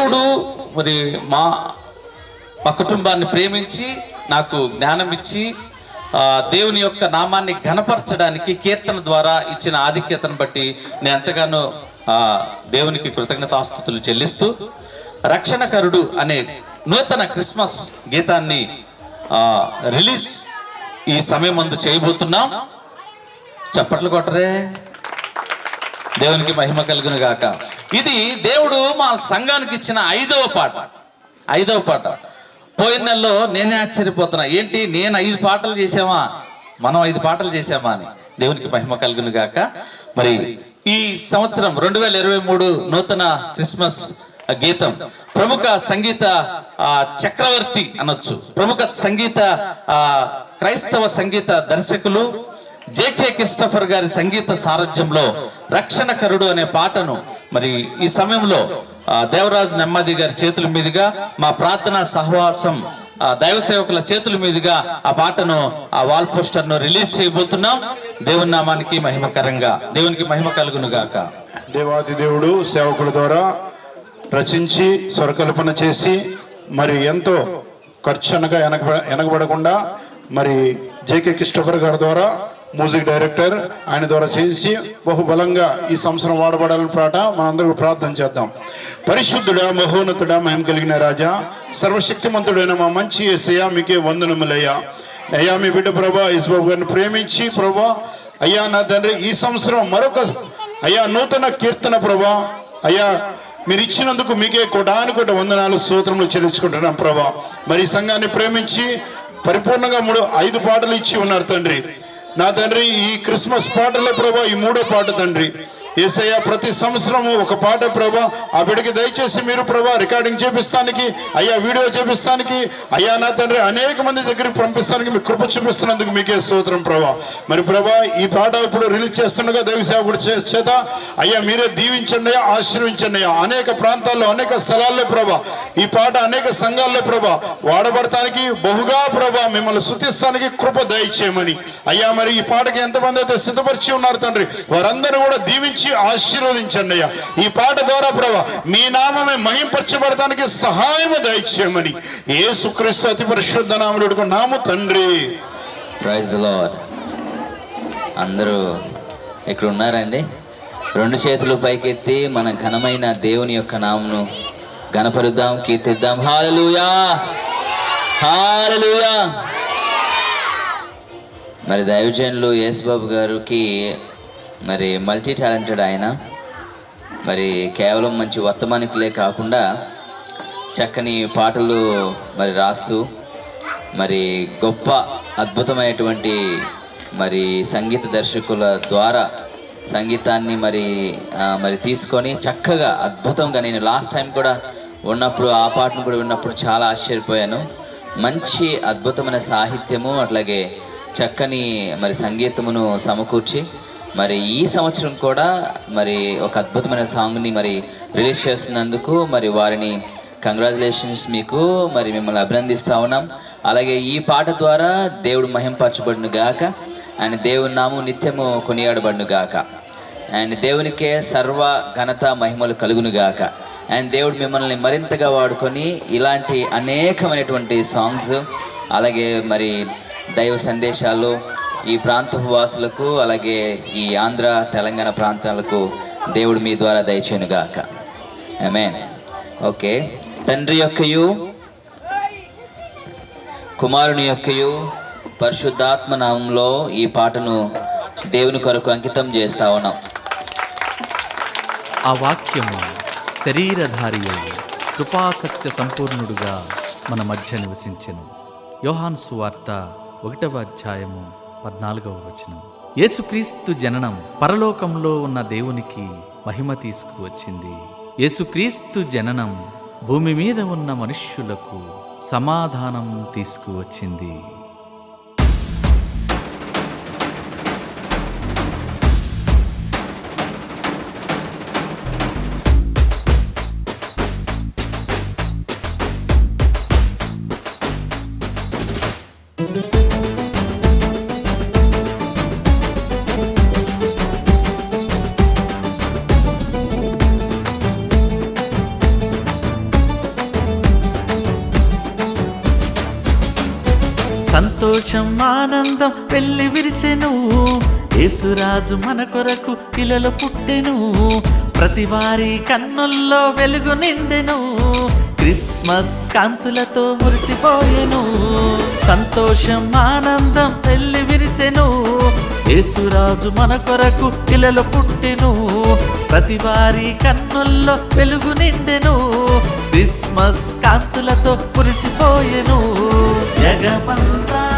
దేవుడు మరి మా మా కుటుంబాన్ని ప్రేమించి నాకు జ్ఞానం ఇచ్చి దేవుని యొక్క నామాన్ని ఘనపరచడానికి కీర్తన ద్వారా ఇచ్చిన ఆధిక్యతను బట్టి నేను ఎంతగానో దేవునికి కృతజ్ఞతాస్థుతులు చెల్లిస్తూ రక్షణకరుడు అనే నూతన క్రిస్మస్ గీతాన్ని రిలీజ్ ఈ సమయం ముందు చేయబోతున్నాం. చప్పట్లు కొట్టరే. దేవునికి మహిమ కలుగును గాక ఇది దేవుడు మా సంఘానికి ఇచ్చిన ఐదవ పాట. ఐదవ పాట. పోయిన నెలలో నేనే ఆశ్చర్యపోతున్నా. ఏంటి నేను ఐదు పాటలు చేసామా మనం ఐదు పాటలు చేసామా అని. దేవునికి మహిమ కలుగును గాక. మరి ఈ సంవత్సరం రెండు వేల ఇరవై మూడు నూతన క్రిస్మస్ గీతం ప్రముఖ సంగీత చక్రవర్తి అనొచ్చు. ప్రముఖ సంగీత క్రైస్తవ సంగీత దర్శకులు జేకే క్రిస్టఫర్ గారి సంగీత సారథ్యంలో రక్షణకరుడు అనే పాటను మరి ఈ సమయంలో దేవరాజు నెమ్మది గారి చేతుల మీదుగా మా ప్రార్థన సహవాసం దైవ సేవకుల చేతుల మీదుగా ఆ పాటను ఆ వాల్ పోస్టర్ను రిలీజ్ చేయబోతున్నాం. దేవుని నామానికి మహిమకరంగా దేవునికి మహిమ కలుగును గాక దేవాది దేవుడు సేవకుల ద్వారా రచించి స్వరకల్పన చేసి మరి ఎంతో ఖర్చు అనగా వెనక వెనకబడకుండా మరి జేకే క్రిస్టఫర్ గారి ద్వారా మ్యూజిక్ డైరెక్టర్ ఆయన ద్వారా చేసి బహుబలంగా ఈ సంవత్సరం వాడబడాలని పాట మనందరూ ప్రార్థన చేద్దాం. పరిశుద్ధుడా మహోన్నతుడా మహిమ కలిగిన రాజా సర్వశక్తిమంతుడైన మా మంచి ఏసయ్యా మీకే వందనములయ్యా. అయ్యా మీ బిడ్డ ప్రభా యేసుబాబు గారిని ప్రేమించి ప్రభా అయ్యా నా తండ్రి ఈ సంవత్సరం మరొక అయ్యా నూతన కీర్తన ప్రభా అయ్యా మీరు ఇచ్చినందుకు మీకే కోటాను కోట వందనాలు సూత్రములు చెల్లించుకుంటున్నాం ప్రభా. మరి సంఘాన్ని ప్రేమించి పరిపూర్ణంగా మూడు ఐదు పాటలు ఇచ్చి ఉన్నారు తండ్రి. నా తండ్రి ఈ క్రిస్మస్ పాటలే ప్రభా ఈ మూడో పాట తండ్రి. ఏసయ్య ప్రతి సంవత్సరము ఒక పాట ప్రభా. ఆ బిడ్డకి దయచేసి మీరు ప్రభా రికార్డింగ్ చేపిస్తానికి అయ్యా వీడియో చేపిస్తానికి అయ్యా నా తండ్రి అనేక మంది దగ్గరికి పంపిస్తానికి మీ కృప చూపిస్తున్నందుకు మీకే స్తోత్రం ప్రభా. మరి ప్రభా ఈ పాట ఇప్పుడు రిలీజ్ చేస్తుండగా దైవ సేవకుడు చే- చేత అయ్యా మీరే దీవించండి అయ్యా, ఆశీర్వించండి అనేక ప్రాంతాల్లో అనేక స్థలాల్లో ప్రభా ఈ పాట అనేక సంఘాల్లో ప్రభా వాడబడటానికి బహుగా ప్రభా మిమ్మల్ని శుతిస్తానికి కృప దయచేయమని. అయ్యా మరి ఈ పాటకి ఎంతమంది అయితే సిద్ధపరిచి ఉన్నారు తండ్రి వారందరూ కూడా దీవించి ఆశీర్వదించండి అయ్యా. ఈ పాట ద్వారా ప్రభా మీ నామమే మహింపరచబడటానికి సహాయము దయచేయమని. ఏ సుక్రీస్తు అతి పరిశుద్ధ నామలు నాము తండ్రి. ప్రైజ్ ద లార్డ్ అందరూ ఇక్కడ ఉన్నారండి? రెండు చేతులు పైకెత్తి మన ఘనమైన దేవుని యొక్క నామను గణపరుద్దాం కీర్తిద్దాం. హాలలుయా! హాలలుయా! మరి దైవజనులు యేసుబాబు గారికి మరి మల్టీ టాలెంటెడ్ ఆయన. మరి కేవలం మంచి వర్తమానికులే కాకుండా చక్కని పాటలు మరి రాస్తూ మరి గొప్ప అద్భుతమైనటువంటి మరి సంగీత దర్శకుల ద్వారా సంగీతాన్ని మరి మరి తీసుకొని చక్కగా అద్భుతంగా నేను లాస్ట్ టైం కూడా ఉన్నప్పుడు ఆ పాటను కూడా విన్నప్పుడు చాలా ఆశ్చర్యపోయాను. మంచి అద్భుతమైన సాహిత్యము అట్లాగే చక్కని మరి సంగీతమును సమకూర్చి మరి ఈ సంవత్సరం కూడా మరి ఒక అద్భుతమైన సాంగ్ని మరి రిలీజ్ చేస్తున్నందుకు మరి వారిని కంగ్రాచులేషన్స్ మీకు మరి మిమ్మల్ని అభినందిస్తూ ఉన్నాం. అలాగే ఈ పాట ద్వారా దేవుడు మహింపరచబడును గాక ఆయన దేవుని నామం నిత్యము కొనియాడబడును గాక అండ్ దేవునికే సర్వ ఘనత మహిమలు కలుగును గాక అండ్ దేవుడు మిమ్మల్ని మరింతగా వాడుకొని ఇలాంటి అనేకమైనటువంటి సాంగ్స్ అలాగే మరి దైవ సందేశాలు ఈ ప్రాంత వాసులకు అలాగే ఈ ఆంధ్ర తెలంగాణ ప్రాంతాలకు దేవుడు మీ ద్వారా దయచేనుగాక గాక ఓకే తండ్రి యొక్కయు కుమారుని యొక్కయు పరిశుద్ధాత్మ నామంలో ఈ పాటను దేవుని కొరకు అంకితం చేస్తా ఉన్నాం. ఆ వాక్యము శరీరధారి అయి కృపాసత్య సంపూర్ణుడుగా మన మధ్య నివసించెను. యోహాన్ సువార్త ఒకటవ అధ్యాయము పద్నాలుగవ వచనం. యేసుక్రీస్తు జననం పరలోకంలో ఉన్న దేవునికి మహిమ తీసుకువచ్చింది. యేసుక్రీస్తు జననం భూమి మీద ఉన్న మనుష్యులకు సమాధానం తీసుకువచ్చింది. సంతోషం ఆనందం పెళ్ళి విరిసెను. యేసురాజు మన కొరకు పిల్లలు పుట్టెను. ప్రతి వారి కన్నుల్లో వెలుగు నిండెను. క్రిస్మస్ కాంతులతో మురిసిపోయెను. సంతోషం ఆనందం పెళ్ళి విరిసెను. యేసురాజు మన కొరకు పిల్లలు పుట్టెను. ప్రతి వారి కన్నుల్లో వెలుగు నిండెను. క్రిస్మస్ కాంతులతో కురిసిపోయెను జగమంతా